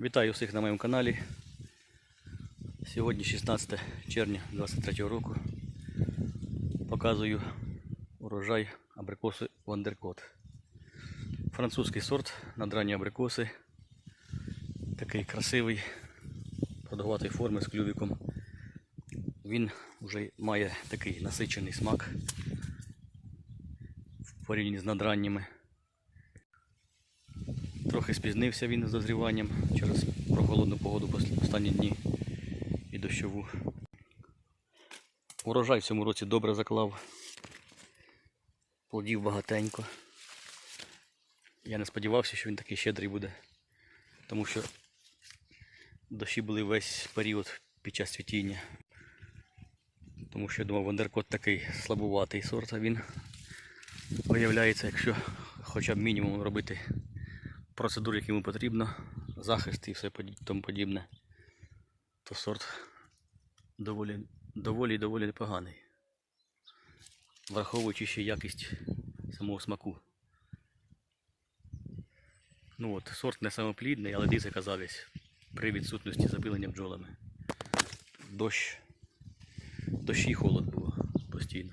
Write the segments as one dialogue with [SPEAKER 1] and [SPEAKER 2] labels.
[SPEAKER 1] Вітаю всіх на моєму каналі. Сьогодні 16 червня 2023 року. Показую урожай абрикоси Вандеркот. Французький сорт надранні абрикоси. Такий красивий, продовгатої форми з клювиком. Він вже має такий насичений смак в порівнянні з надранніми. Трохи спізнився він з дозріванням через прохолодну погоду останні дні і дощову. Урожай в цьому році добре заклав. Плодів багатенько. Я не сподівався, що він такий щедрий буде, тому що дощі були весь період під час цвітіння. Тому що я думав, Вандеркот такий слабуватий сорт, а він виявляється, якщо хоча б мінімум робити процедур, які йому потрібно, захист і все тому подібне, то сорт доволі доволі доволі непоганий. Враховуючи ще якість самого смаку. Ну от, сорт не самоплідний, але дивіться казавість при відсутності запилення бджолами. Дощ. Дощ і холод було постійно.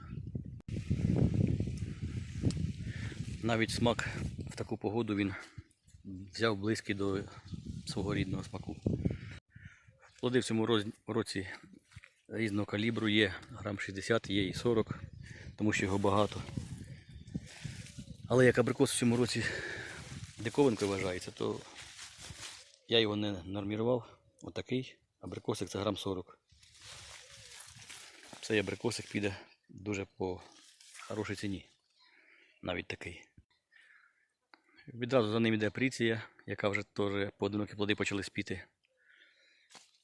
[SPEAKER 1] Навіть смак в таку погоду він взяв близький до свого рідного смаку. Плоди в цьому році різного калібру є грам 60, є і 40, тому що його багато. Але як абрикос в цьому році диковинкою вважається, то я його не нормірував. Отакий абрикосик це грам 40. Цей абрикосик піде дуже по хорошій ціні. Навіть такий. Відразу за ним йде приція, яка вже теж поодинокі плоди почали спіти.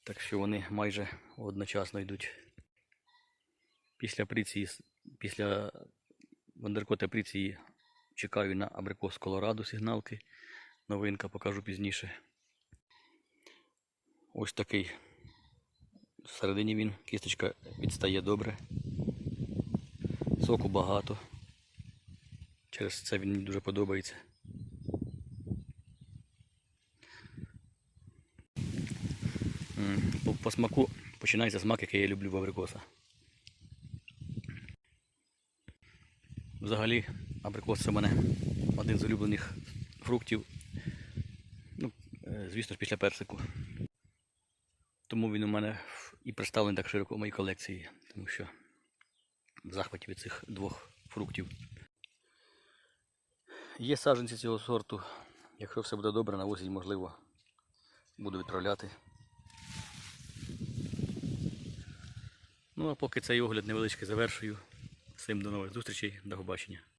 [SPEAKER 1] Так що вони майже одночасно йдуть. Після приції, після Вандеркота приції чекаю на абрикос Колорадо сигналки. Новинка покажу пізніше. Ось такий. Всередині він, кісточка відстає добре. Соку багато. Через це він мені дуже подобається. По, по смаку починається смак, який я люблю в абрикоса. Взагалі, абрикос це в мене один з улюблених фруктів. Ну, е, звісно ж, після персику. Тому він у мене і представлений так широко в моїй колекції, тому що в захваті від цих двох фруктів. Є саджанці цього сорту. Якщо все буде добре, на осінь, можливо, буду відправляти. Ну а поки цей огляд невеличкий завершую. Всім до нових зустрічей, до побачення.